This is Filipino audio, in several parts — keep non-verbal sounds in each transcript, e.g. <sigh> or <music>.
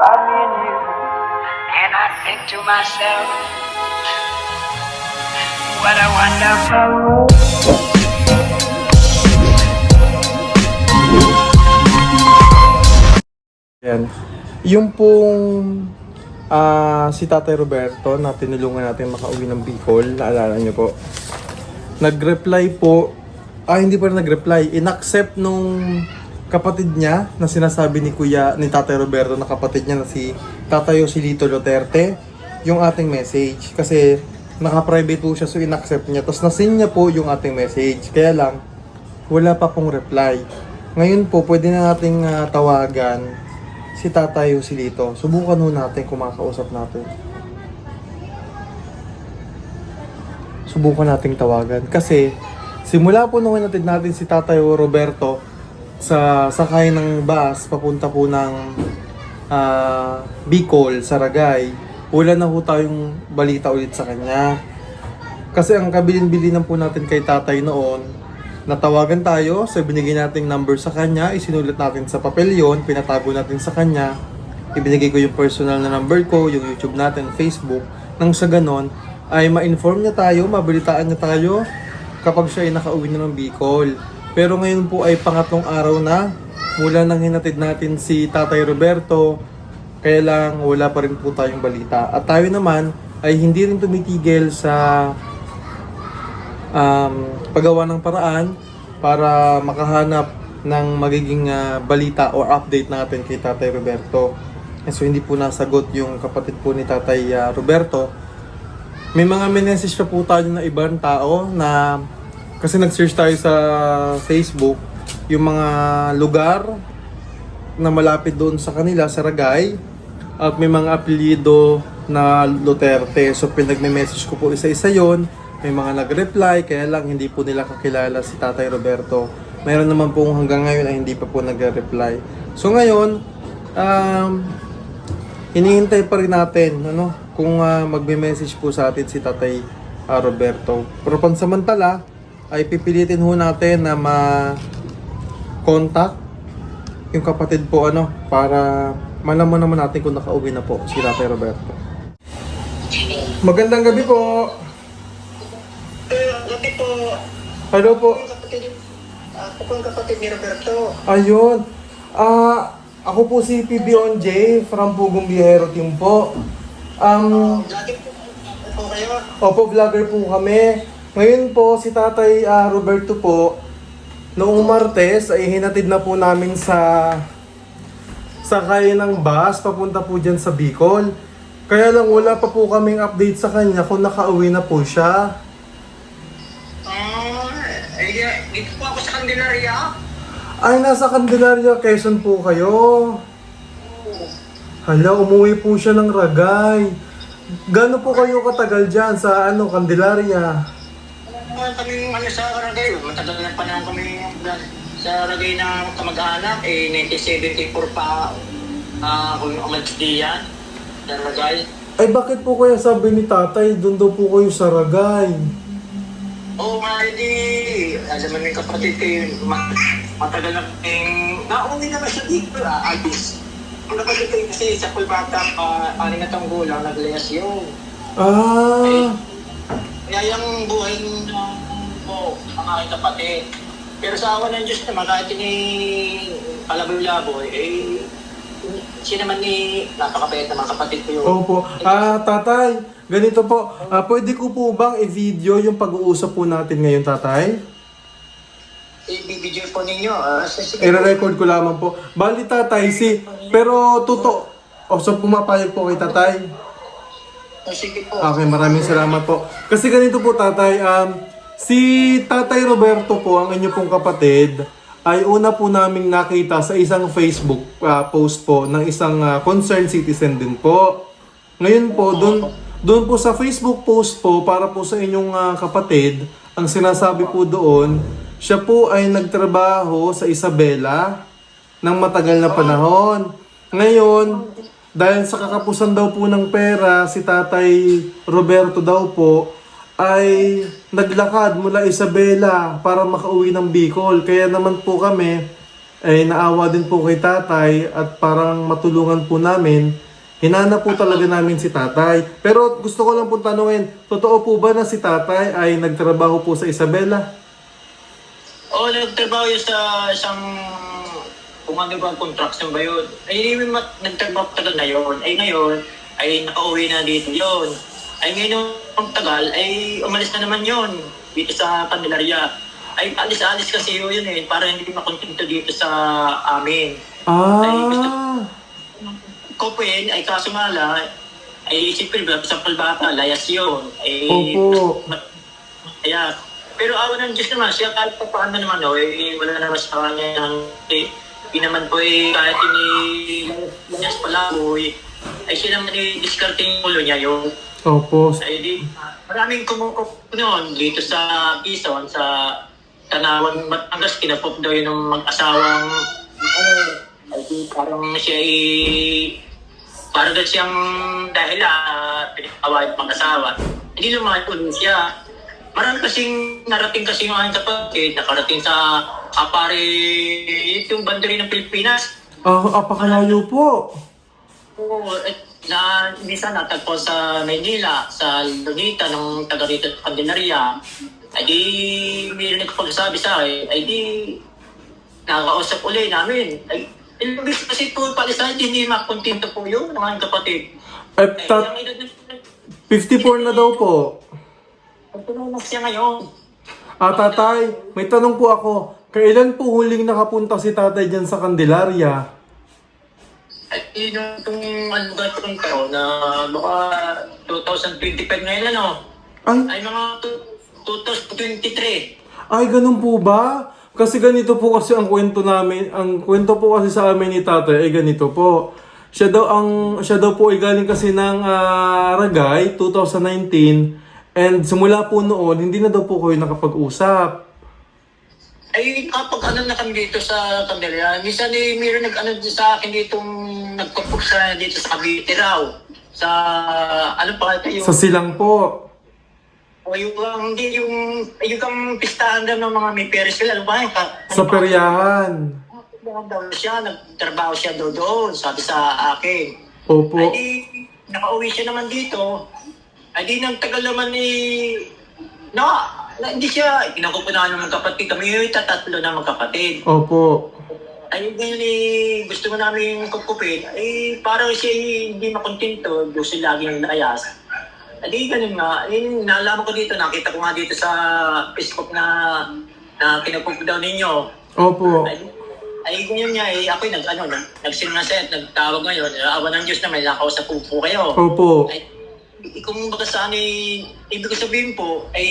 by me and you. And I think to myself, what a wonderful world. Yan. Yung pong ah, si Tatay Roberto na tinulungan natin makauwi ng Bicol, naalala niyo po. Nag-reply po, ah hindi pa rin nag-reply, inaccept nung kapatid niya na sinasabi ni Kuya, ni Tatay Roberto na kapatid niya na si Tatay Joselito Duterte, yung ating message. Kasi naka-private po siya so inaccept niya. Tapos nasin niya po yung ating message. Kaya lang, wala pa pong reply. Ngayon po, pwede na nating ah, tawagan si Tatay Joselito. Subukan ho natin kung makakausap natin. Subukan nating tawagan. Kasi, simula po nung natin natin si Tatay Roberto sa sakay ng bus papunta po ng ah, Bicol, Saragay, wala na ho tayong balita ulit sa kanya. Kasi ang kabilin-bilinan po natin kay tatay noon, natawagan tayo, sa binigay nating number sa kanya, isinulat natin sa papel yon, pinatago natin sa kanya, ibinigay ko yung personal na number ko, yung YouTube natin, Facebook, nang sa ganon, ay ma-inform niya tayo, mabalitaan niya tayo kapag siya ay nakauwi na ng Bicol. Pero ngayon po ay pangatlong araw na, mula nang hinatid natin si Tatay Roberto, kaya lang wala pa rin po tayong balita. At tayo naman ay hindi rin tumitigil sa um, paggawa ng paraan para makahanap ng magiging ah, balita or update natin kay Tatay Roberto. And so hindi po nasagot yung kapatid po ni Tatay ah, Roberto. May mga message pa po tayo na ibang tao na kasi nag-search tayo sa Facebook yung mga lugar na malapit doon sa kanila, sa Ragay. At may mga apelyido na Duterte. So pinagme-message ko po isa-isa yon May mga nag-reply, kaya lang hindi po nila kakilala si Tatay Roberto. Mayroon naman po hanggang ngayon ay hindi pa po nag-reply. So ngayon, um, hinihintay pa rin natin ano, kung uh, magme-message po sa atin si Tatay ah, Roberto. Pero pansamantala, ay pipilitin ho natin na ma-contact yung kapatid po ano para malaman naman natin kung nakauwi na po si Tatay Roberto. Magandang gabi po. Gabi po. Hello po. Ako po ang kapatid ni Roberto. Ayun. Ah, ako po si PB J from Pugong Biyahero Team po. Um, Lagi po po kayo. Opo, vlogger po kami. Ngayon po, si Tatay ah, Roberto po, noong Martes ay hinatid na po namin sa sakay ng bus papunta po dyan sa Bicol. Kaya lang wala pa po kaming update sa kanya kung nakauwi na po siya. Ah, eh, dito po ako sa Candelaria. Ay, nasa Candelaria, Quezon po kayo. Hala, umuwi po siya ng Ragay. Gano'n po kayo katagal dyan sa ano, Candelaria? Ah, kami ano sa Ragay, matagal na panahon kami sa Ragay na kamag-anak. Eh, 1974 pa ah ako yung umalis diyan sa Ragay. Ay, bakit po kaya sabi ni tatay, doon daw po kayo sa Ragay? Oo nga, hindi. Alam mo yung kapatid ko yun, ma- matagal na kaming... Nauwi naman siya dito, ah. Ang kapatid ko yun kasi sa Pulbata, uh, aning na taong gulang, naglayas yun. Ah, Kaya yung buhay ng mo, ang aking kapatid. Pero sa awa ng Diyos naman, kahit ni Palaboy-Laboy, eh, siya naman ni napakabait naman kapatid ko yun. opo. Ah, tatay, ganito po. Ah, pwede ko po bang i-video yung pag-uusap po natin ngayon, tatay? I-video po ninyo. ah, sa sige. I-record ko lamang po. Bali, tatay, si... Pero, totoo... O, so pumapayag po kay tatay? Ah, sige po. Okay, maraming salamat po. Kasi ganito po tatay, um, si Tatay Roberto po, ang inyo pong kapatid, ay una po naming nakita sa isang Facebook ah, post po ng isang ah, concerned citizen din po. Ngayon po, doon doon po sa Facebook post po para po sa inyong ah, kapatid, ang sinasabi po doon, siya po ay nagtrabaho sa Isabela ng matagal na panahon. Ngayon, dahil sa kakapusan daw po ng pera, si Tatay Roberto daw po ay naglakad mula Isabela para makauwi ng Bicol. Kaya naman po kami eh naawa din po kay tatay at parang matulungan po namin, hinanap po talaga namin si tatay. Pero gusto ko lang po tanungin, totoo po ba na si tatay ay nagtrabaho po sa Isabela? Oo, nagtrabaho yun sa isang kung ano ba ang construction ba yun. Ay, hindi mo mat- nagtrabaho tagal na yun. Ay, ngayon, ay nakauwi na dito yun. Ay, ngayon, ang tagal, ay umalis na naman yun dito sa Candelaria. Ay, alis-alis kasi yun eh, para hindi makontento dito sa amin. Ah, Kopin, ay kaso nga lang, ay siyempre sa palbata, layas yun. Ay, Opo. Kaya, pero awa ng Diyos naman, siya kahit pa paano naman, oh, eh, wala naman sa kanya ng, eh, di naman po eh, kahit inilayas pala po, eh, ay siya naman eh, diskarte yung ulo niya yung, opo. ay di, maraming kumukop noon dito sa Quezon, sa Tanawan, Batangas, kinapop daw yun ng mag-asawang, ano, ay di, parang siya eh, parang daw siyang dahil ah, pinag-away mag-asawa. Hindi ulit siya. Marami kasing narating kasi yung aking kapatid, nakarating sa Apare, yung bandari ng Pilipinas. Ah, apakalayo po. Oo, at na minsan natagpo sa Maynila, sa Lunita, ng taga rito sa Candelaria. Ay di, may nagpagsabi sa akin, ay di, nakakausap uli namin. Ay, ilang beses kasi po pala sa akin, hindi makontento po yun, aking kapatid. Eh, Ay, tat- ang edad na 54 na daw po. Ang tulong siya ngayon. Ah, tatay, may tanong po ako. Kailan po huling nakapunta si tatay dyan sa Candelaria? At yun itong ano ba itong taon na baka 2025 ngayon ano, Ay, ay mga tu- 2023. ay ganun po ba? Kasi ganito po kasi ang kwento namin, ang kwento po kasi sa amin ni tatay ay ganito po. Siya daw ang siya daw po ay galing kasi ng ah, Ragay 2019 and simula po noon hindi na daw po kayo nakapag-usap. Ay, kapag ano na kami dito sa Candelaria, minsan eh, mayroon nag-ano sa akin ditong nagkapok sa dito sa Cavite raw. Sa, ano pa ito yung, Sa silang po. o yung, ang- hindi yung, yung kang pistahan daw ng mga may peres sila, ano ba yung, ka- Sa ano ba? peryahan. Nagtrabaho daw siya, nagtrabaho siya daw doon, sabi sa akin. Opo. Ay di, nakauwi siya naman dito. Ay di, nang tagal naman ni... No, na, hindi siya, kinakupunahan ng magkapatid. Kami yung tatatlo na magkapatid. Opo. Ay, ngayon eh, gusto mo namin kukupin. Ay, parang siya eh, hindi makontento. Gusto laging layas. Ay, di, ganun nga. Ay, nalaman ko dito, nakita ko nga dito sa Facebook na na kinukup daw ninyo. Opo. Ay, ay ganyan niya eh, ako nag, ano, nag, nagsinmaset, nagtawag ngayon, awa ng Diyos na may nakausap po po kayo. Opo. Ay, kung baga saan eh, ibig sabihin po, ay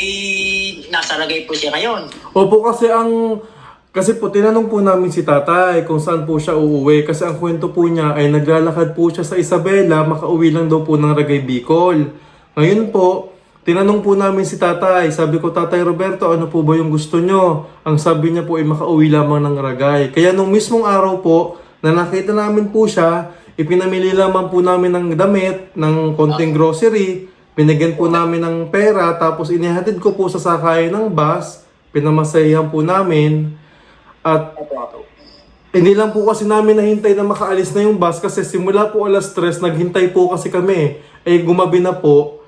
nasa lagay po siya ngayon. Opo kasi ang kasi po tinanong po namin si tatay kung saan po siya uuwi kasi ang kwento po niya ay naglalakad po siya sa Isabela makauwi lang daw po ng Ragay Bicol. Ngayon po, tinanong po namin si tatay, sabi ko tatay Roberto ano po ba yung gusto nyo? Ang sabi niya po ay makauwi lamang ng Ragay. Kaya nung mismong araw po na nakita namin po siya, ipinamili lamang po namin ng damit, ng konting grocery, Binigyan po namin ng pera, tapos inihatid ko po sa sakay ng bus, pinamasayahan po namin, at hindi lang po kasi namin nahintay na makaalis na yung bus kasi simula po alas 3, naghintay po kasi kami. Eh gumabi na po.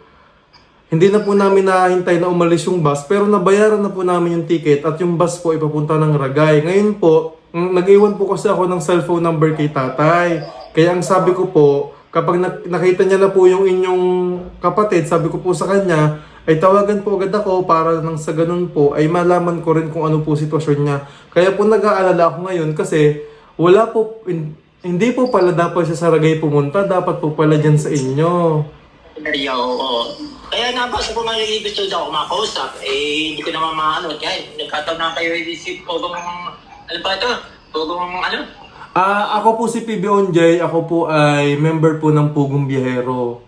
Hindi na po namin nahintay na umalis yung bus pero nabayaran na po namin yung ticket at yung bus po ipapunta ng Ragay. Ngayon po, nag-iwan po kasi ako ng cellphone number kay tatay. Kaya ang sabi ko po, kapag nak- nakita niya na po yung inyong kapatid, sabi ko po sa kanya, ay tawagan po agad ako para nang sa ganun po ay malaman ko rin kung ano po sitwasyon niya. Kaya po nag-aalala ako ngayon kasi wala po, hin- hindi po pala dapat siya sa Ragay pumunta, dapat po pala dyan sa inyo. Maria, oo. Kaya nga yung gusto daw ako makausap. Eh, hindi ko naman maano. Kaya nagkataon na kayo isip ko kung ano ba ito? Kung ano? Ah, ako po si PB Onjay, ako po ay member po ng Pugong Biyahero.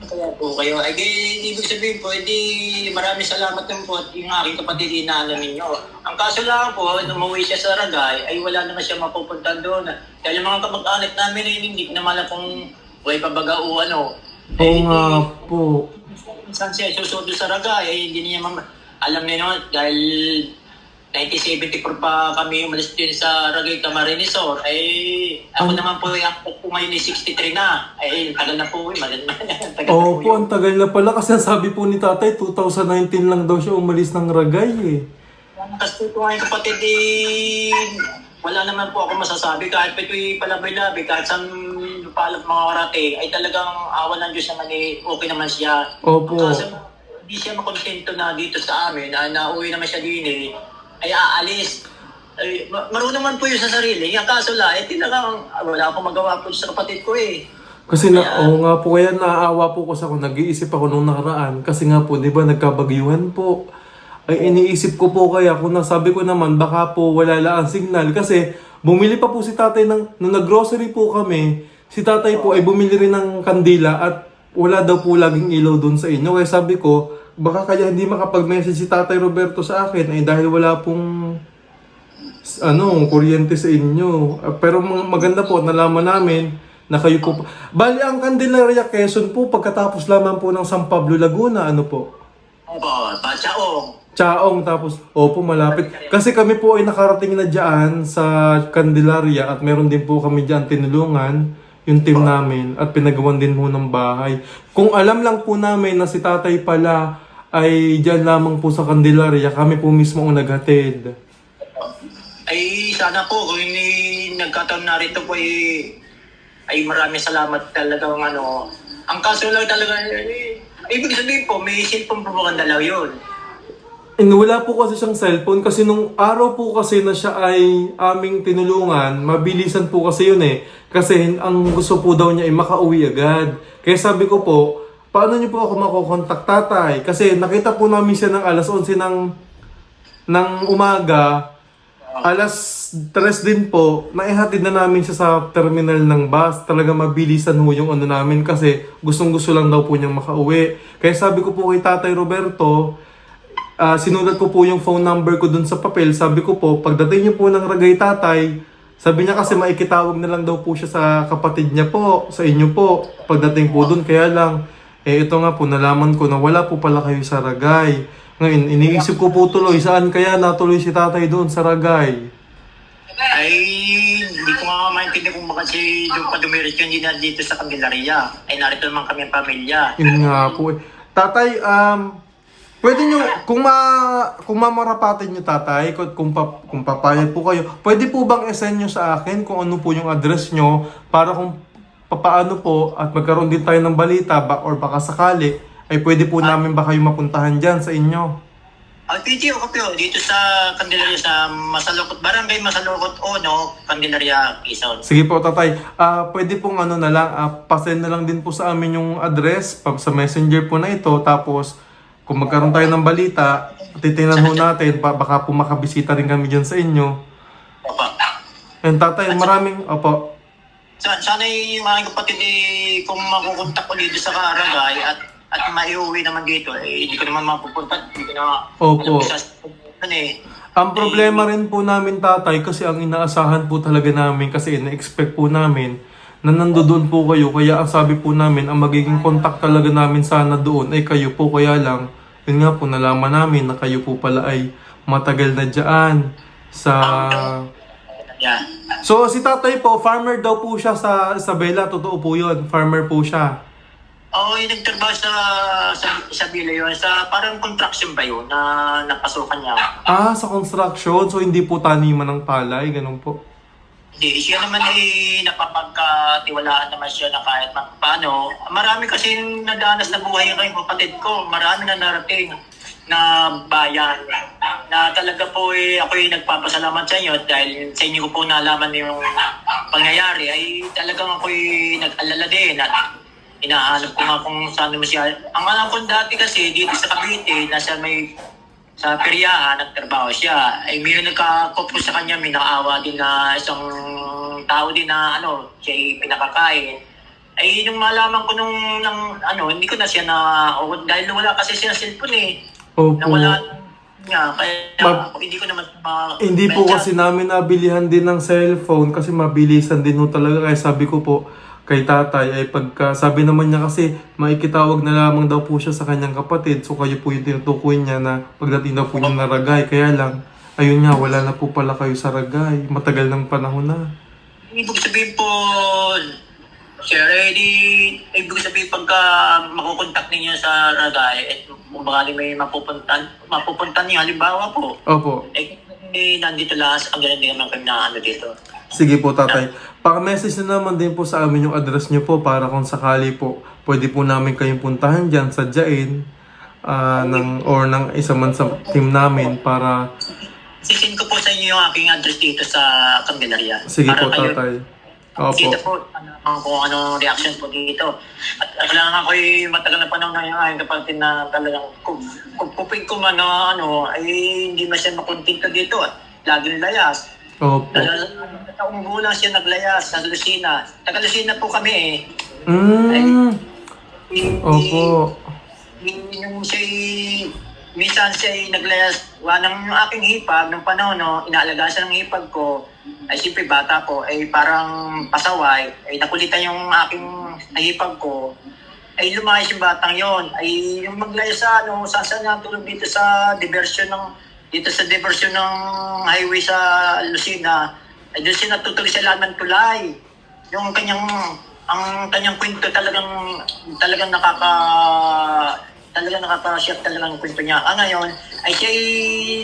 Kaya po kayo. Ay, di, ibig sabihin po, hindi maraming salamat din po at yung aking kapatid inaano ninyo. Ang kaso lang po, nung umuwi siya sa Ragay, ay wala naman siya mapupunta doon. Dahil yung mga kamag-anak namin ay hindi ko naman kung buhay pa baga o ano. Oo nga po. Saan siya susunod sa Ragay, ay hindi niya mam- alam niya naman dahil 1974 pa kami umalis din sa Ragay Camarinesor. Eh, ako Ang- naman po, ako po ngayon ay 63 na. Eh, tagal na po, eh. Malan, <laughs> tagal Oo na po ang tagal na pala kasi sabi po ni tatay, 2019 lang daw siya umalis ng Ragay eh. Kasi po ngayon kapatid, eh, wala naman po ako masasabi. Kahit pa ito'y palabay-labay, kahit saan palap mga karating, ay talagang awa ng Diyos naman eh, okay naman siya. Opo. Kaso hindi siya makontento na dito sa amin, na nauwi naman siya din eh, ay aalis. Ay, ma- marunong man po yun sa sarili. Ang kaso la, eh, talagang wala akong magawa po sa kapatid ko eh. Kasi na, oo nga po, kaya naawa po ko sa ako, nag-iisip ako nung nakaraan. Kasi nga po, di ba, nagkabagyuhan po. Ay iniisip ko po kaya, kung nasabi ko naman, baka po wala lang ang signal. Kasi bumili pa po si tatay ng, nung nag-grocery po kami, si tatay po ay bumili rin ng kandila at wala daw po laging ilaw doon sa inyo. Kaya sabi ko, baka kaya hindi makapag-message si tatay Roberto sa akin ay dahil wala pong ano, kuryente sa inyo. Ah, Pero mag- maganda po, nalaman namin na kayo po. Bali, ang Candelaria Quezon po, pagkatapos lamang po ng San Pablo Laguna, ano po? Opo, Batsaong. Chaong, tapos, opo, malapit. Kasi kami po ay nakarating na dyan sa Candelaria at meron din po kami dyan tinulungan yung team namin at pinagawan din po ng bahay. Kung alam lang po namin na si tatay pala ay dyan lamang po sa Candelaria, kami po mismo ang naghatid. Ay, sana po, kung hindi nagkataon na rito po ay, ay maraming salamat talagang ano. Ang kaso lang talaga, eh, ibig sabihin po, may cellphone po po dalaw yun. And wala po kasi siyang cellphone kasi nung araw po kasi na siya ay aming tinulungan, mabilisan po kasi yun eh. Kasi ang gusto po daw niya ay makauwi agad. Kaya sabi ko po, paano niyo po ako makokontak tatay? Kasi nakita po namin siya ng alas 11 ng, ng umaga, alas 3 din po, naihatid na namin siya sa terminal ng bus. Talaga mabilisan ho yung ano namin kasi gustong gusto lang daw po niyang makauwi. Kaya sabi ko po kay Tatay Roberto, Ah, sinulat ko po yung phone number ko dun sa papel. Sabi ko po, pagdating niyo po ng Ragay Tatay, sabi niya kasi maikitawag na lang daw po siya sa kapatid niya po, sa inyo po. Pagdating po dun, kaya lang, eh ito nga po, nalaman ko na wala po pala kayo sa Ragay. Ngayon, iniisip ko po tuloy, saan kaya natuloy si tatay doon sa Ragay? Ay, hindi ko nga maintindihan kung bakit si doon pa dumirit yun, hindi na dito sa Candelaria. Ay, narito naman kami ang pamilya. Yun nga po eh. Tatay, um, pwede nyo, kung ma, kung mamarapatin nyo tatay, kung, kung, pa, kung papayag po kayo, pwede po bang isend nyo sa akin kung ano po yung address nyo para kung papaano po at magkaroon din tayo ng balita ba, or baka sakali, ay pwede po namin ba kayo mapuntahan dyan sa inyo? Ang PTO ko po, dito sa Candelaria, sa Masalukot, Barangay Masalukot O, no? Candelaria, Quezon. Sige po, tatay. Ah, pwede pong ano na lang, ah, pasend na lang din po sa amin yung address pa, sa messenger po na ito. Tapos, kung magkaroon tayo ng balita, titingnan ho natin, pa, baka po makabisita rin kami dyan sa inyo. Opo. And tatay, maraming, opo. Sa, sana yung mga kapatid eh, kung makukontak ko dito sa Karagay at at maiuwi naman dito, eh, hindi ko naman mapupunta. Hindi ko na Opo. ano eh. Ang problema rin po namin tatay kasi ang inaasahan po talaga namin kasi ina-expect po namin na nandoon po kayo kaya ang sabi po namin ang magiging contact talaga namin sana doon ay kayo po kaya lang yun nga po nalaman namin na kayo po pala ay matagal na dyan sa Yeah. So si tatay po farmer daw po siya sa Isabela. Totoo po yun. Farmer po siya. Oo, yung nagtrabaho sa, sa, sa Bila yun, sa parang construction ba yun, na napasukan niya. Ah sa construction. So hindi po taniman ng palay. Ganun po. Hindi, siya naman ay napapagkatiwalaan naman siya na kahit pa- paano. Marami kasi nadanas na buhay yung kapatid ko. Marami na narating na bayan na talaga po eh, ako yung nagpapasalamat sa inyo dahil sa inyo ko po nalaman yung pangyayari ay talagang ako yung nag-alala din at inahanap ko nga kung saan naman siya. Ang alam ko dati kasi dito sa Cavite, nasa may sa peryahan, nagtrabaho siya. Ay, may nagkakopos sa kanya, may nakaawa din na isang tao din na ano, siya pinakakain. Ay, yung malaman ko nung, nang, ano, hindi ko na siya na, o, dahil wala kasi siya cellphone eh. Opo Nawala nga, kaya Mag- ako, hindi ko naman ma- Hindi po kasi namin nabilihan din ng cellphone kasi mabilisan din ho talaga. Kaya sabi ko po kay tatay ay pagka sabi naman niya kasi maikitawag na lamang daw po siya sa kanyang kapatid. So kayo po yung tinutukoy niya na pagdating daw po niya naragay. Kaya lang Ayun nga, wala na po pala kayo sa Ragay. Matagal ng panahon na. Ibig sabihin po, Sir, eh di, ibig sabihin pagka makukontak ninyo sa Ragay, at kung baka may mapupuntan, mapupuntan niyo, halimbawa po, Opo. eh, eh nandito lang, ang ganun din naman kami na ano dito. Sige po, tatay. Paka-message na naman din po sa amin yung address nyo po para kung sakali po, pwede po namin kayong puntahan dyan, sadyain, ah, ng, or ng isa man sa team namin para, Sisin ko po sa inyo yung aking address dito sa Candelaria. sige Para po, kayo- tatay. Opo. Kita po ano, kung ano reaction po dito. At at lang ako'y matagal na panahon na yung aking kapatid na talagang kung, pupig ko man ano, ay hindi man siya makontento dito at laging layas. Opo. Dahil taong gulang siya naglayas sa Lucina. Taga Lucina po kami eh. Mm. Hindi- Opo. hindi- Yung siya minsan siya naglayas, wanang yung aking hipag, nung panahon, no, inaalagaan siya ng hipag ko, ay siyempre bata po, ay parang pasaway, ay nakulitan yung aking hipag ko, ay lumayas yung batang yon ay yung maglayas sa ano, saan saan dito sa diversion ng dito sa diversion ng highway sa Lucina, ay doon siya natutuloy sa lahat ng tulay. Yung kanyang, ang kanyang kwento talagang, talagang nakaka, talagang nakaka-shock talagang ang kwento niya. Ah, ngayon, ay siya'y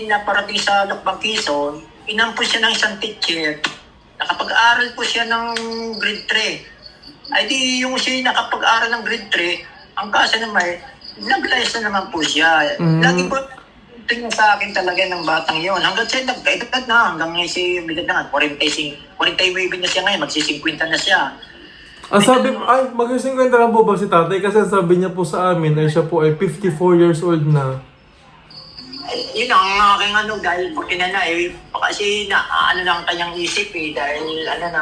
naparating sa Lokbang Quezon, inampun siya ng isang teacher, nakapag-aral po siya ng grade 3. Ay di yung siya nakapag-aral ng grade 3, ang kaso naman, naglayas na naman po siya. Mm. Lagi po tingin sa akin talaga ng batang yon hanggang siya nagkaedad na hanggang ngayon si edad na 45 49 na siya ngayon magsi-50 na siya Ang sabi, ay, mag-50 lang po ba si tatay? Kasi sabi niya po sa amin ay siya po ay 54 years old na. Eh, yun ang aking ano dahil pag kinana eh kasi na ano lang kanyang isip eh dahil ano na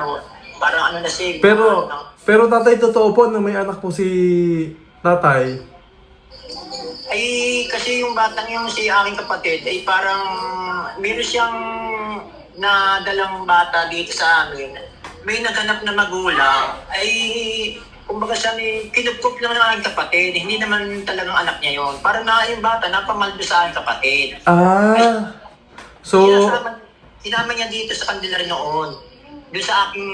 parang ano na siya Pero, ano, pero tatay, totoo po na may anak po si tatay. ay kasi yung batang yung si aking kapatid ay parang meron siyang nadalang bata dito sa amin may naghanap na magulang ay kumbaga siya ni kinupkup lang ng aking kapatid hindi naman talagang anak niya yon parang na yung bata napamaldo sa aking kapatid Ah. So, Sinasama, sinama niya dito sa Candelaria noon. Doon sa aking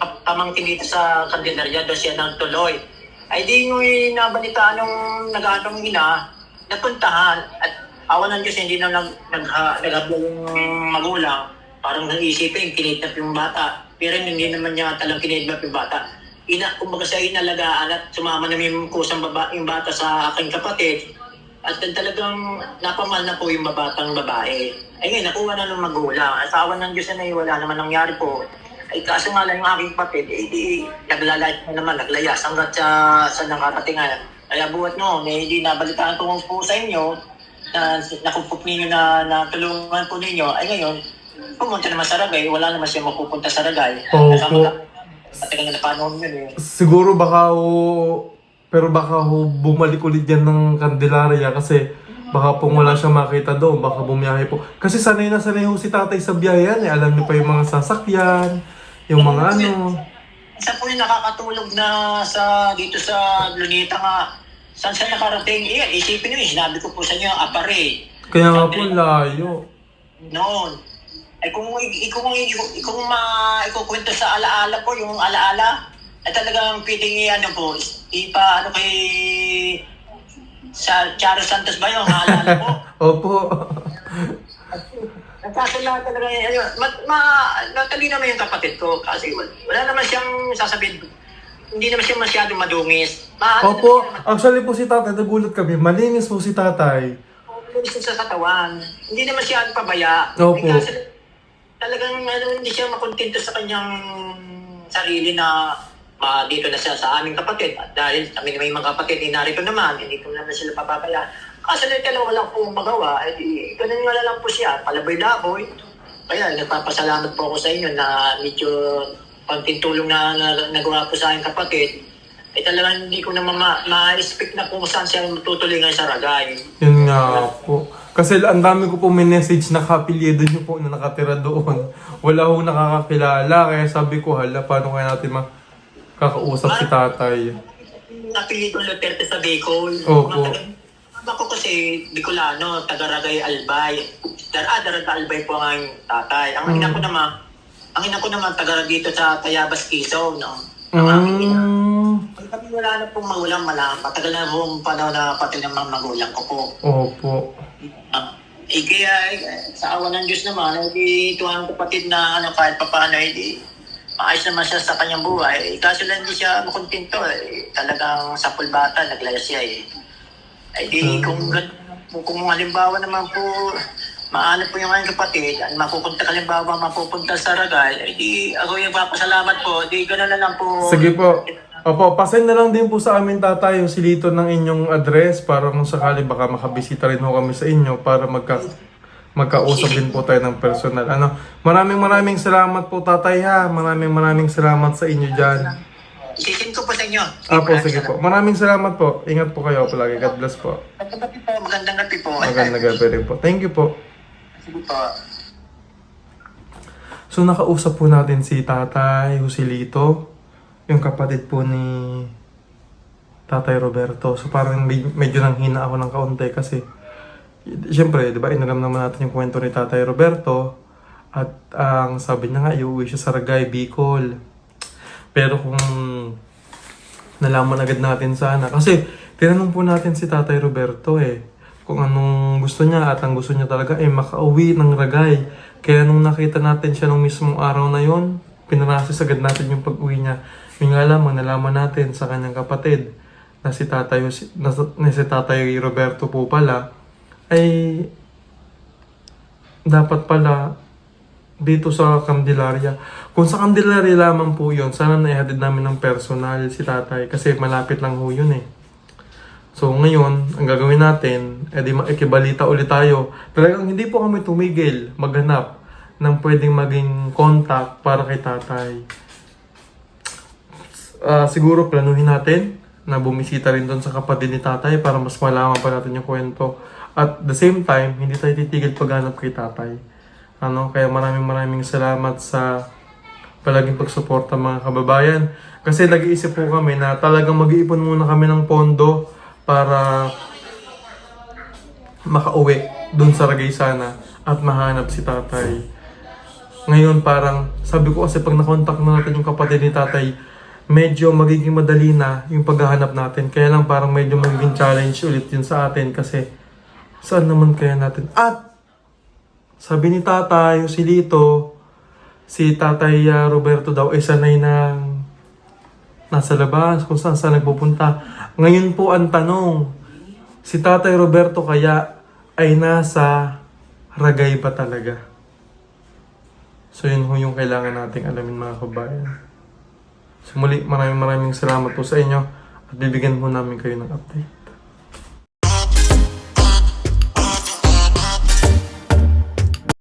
pa- pamangkin dito sa Candelaria, doon siya nang tuloy. Ay di mo nabalitaan nung nag-anong ina, napuntahan. At awan ng Diyos, hindi na nag, nag, naghabla yung magulang. Parang nag-iisipin, kinidnap yung bata. Pero hindi naman niya talang kinidnap yung bata. Ina, kumbaga siya inalagaan at sumama na yung kusang baba, yung bata sa aking kapatid. At talagang napamahal na po yung babatang babae. Ay ngayon, nakuha na ng magulang. At sa awan ng Diyos na wala naman nangyari po. Ay kaso nga lang yung aking kapatid, eh di naglalayas na naman, naglayas hanggat sa, sa nakakatingan. Kaya buhat noon, eh di nabalitaan ko po sa inyo na nakukup ninyo na, na tulungan po ninyo. Ay ngayon, pumunta naman sa Ragay, wala naman siya mapupunta sa Ragay. Opo. Kasama na- Matagal na panahon yun eh. siguro baka ho, pero baka ho bumalik ulit yan ng Candelaria kasi baka po wala siyang makita doon, baka bumiyahe po. Kasi sanay na sanay ho si tatay sa biyayan eh. Alam niyo pa yung mga sasakyan, yung mga ano. Isa po yung nakakatulog na sa dito sa Lunita nga. Saan siya nakarating? Iyan, isipin niyo, sinabi ko po sa inyo, apare. Kaya nga po layo. Noon. Ay kung kung kung, ma ikukwento sa alaala ko, yung alaala, ay talagang i- ano po, ipa ano kay sa Charo Santos ba yung alaala ko? <laughs> Opo. Nagkasala talaga yun. Ayun, ma, ma, natalino naman yung kapatid ko kasi wala, wala naman siyang sasabihin. Hindi naman siya masyadong madungis. Ma, ano Opo, siya, actually po si tatay, nagulat kami. Malinis po si tatay. madungis sa katawan. Hindi naman siya pabaya. Opo. Eh, kasi talagang ano, hindi siya makontento sa kanyang sarili na ma, dito na siya sa aming kapatid. At dahil kami may mga kapatid, eh, narito naman, hindi ko naman sila papabaya. Kasi na talaga wala pong magawa, eh, di, ganun nga lang po siya, palaboy-laboy. Kaya nagpapasalamat po ako sa inyo na medyo konting tulong na, na nagawa po sa aking kapatid. Eh talagang hindi ko ma- ma-expect na kung saan siya matutuloy ngayon sa ragay. Yun nga po. Kasi ang dami ko po may message na kapilyedo niyo po na nakatira doon. Wala ho nakakakilala. Kaya sabi ko, hala, paano kaya natin makakausap si tatay? Napili ko Duterte sa Bicol. Opo. Ako kasi Bicolano, taga Ragay Albay. Dar ah, Daral Albay po ang tatay. Ang ina ko Mm. naman, ang ina ko naman taga dito sa Tayabas, Quezon. No? Ang aking ina. Mm. Kami wala na pong magulang malang. Matagal na pong panahon na pati ng mga magulang ko po. Opo. Ah, eh kaya eh, sa awa ng Diyos naman, eh, di ito ang kapatid na ano, kahit pa paano, eh, maayos naman siya sa kanyang buhay. Eh, kaso lang hindi siya makontento. Eh. Talagang sa pulbata, naglaya siya eh. Ay di, Hmm. kung, kung halimbawa naman po, maano po yung aking kapatid, at mapupunta halimbawa mapupunta sa Ragay, ay di, ako yung papasalamat po, di gano'n na lang po. Sige po. Opo, pasend na lang din po sa amin tatay yung silito ng inyong address para kung sakali baka makabisita rin ho kami sa inyo para magka magkausap din po tayo ng personal. Ano, maraming maraming salamat po tatay ha. Maraming maraming salamat sa inyo diyan. Isisin ko po sa inyo. Apo, sige po. Maraming salamat po. Ingat po kayo palagi. God bless po. Magandang gabi po, magandang gabi po. Magandang gabi rin po. Thank you po. Sige po. So nakausap po natin si Tatay Joselito, yung kapatid po ni Tatay Roberto. So parang med- medyo nang hina ako ng kaunti kasi Siyempre, di ba, inalam naman natin yung kwento ni Tatay Roberto at ang sabi niya nga, iuwi siya sa Ragay, Bicol. Pero kung nalaman agad natin sana, kasi tinanong po natin si Tatay Roberto eh, kung anong gusto niya at ang gusto niya talaga ay makauwi ng Ragay. Kaya nung nakita natin siya nung mismong araw na yon, pinarasis agad natin yung pag-uwi niya. Yung nga lamang, nalaman natin sa kanyang kapatid na si Tatay, na, na si Tatay Roberto po pala, ay dapat pala dito sa Candelaria. Kung sa Candelaria lamang po yun, sana naihatid namin ng personal si tatay kasi malapit lang ho yun eh. So ngayon, ang gagawin natin, edi makikibalita ulit tayo. Talagang hindi po kami tumigil maghanap ng pwedeng maging contact para kay tatay. Ah, siguro planuhin natin na bumisita rin doon sa kapatid ni tatay para mas malaman pa natin yung kwento. At the same time, hindi tayo titigil paghanap kay tatay. Ano, kaya maraming maraming salamat sa palaging pagsuporta mga kababayan. Kasi nag-iisip po kami na talagang mag-iipon muna kami ng pondo para makauwi doon sa Ragay sana at mahanap si tatay. Ngayon parang, sabi ko kasi pag nakontak na natin yung kapatid ni tatay, medyo magiging madali na yung paghahanap natin. Kaya lang parang medyo magiging challenge ulit yun sa atin kasi saan naman kaya natin? At sabi ni tatay, si Lito, si tatay ah, Roberto daw ay sanay ng nasa labas, kung saan saan nagpupunta. Ngayon po ang tanong, si tatay Roberto kaya ay nasa Ragay ba talaga? So yun ho yung kailangan nating alamin mga kabayan. So muli maraming maraming salamat po sa inyo at bibigyan po namin kayo ng update.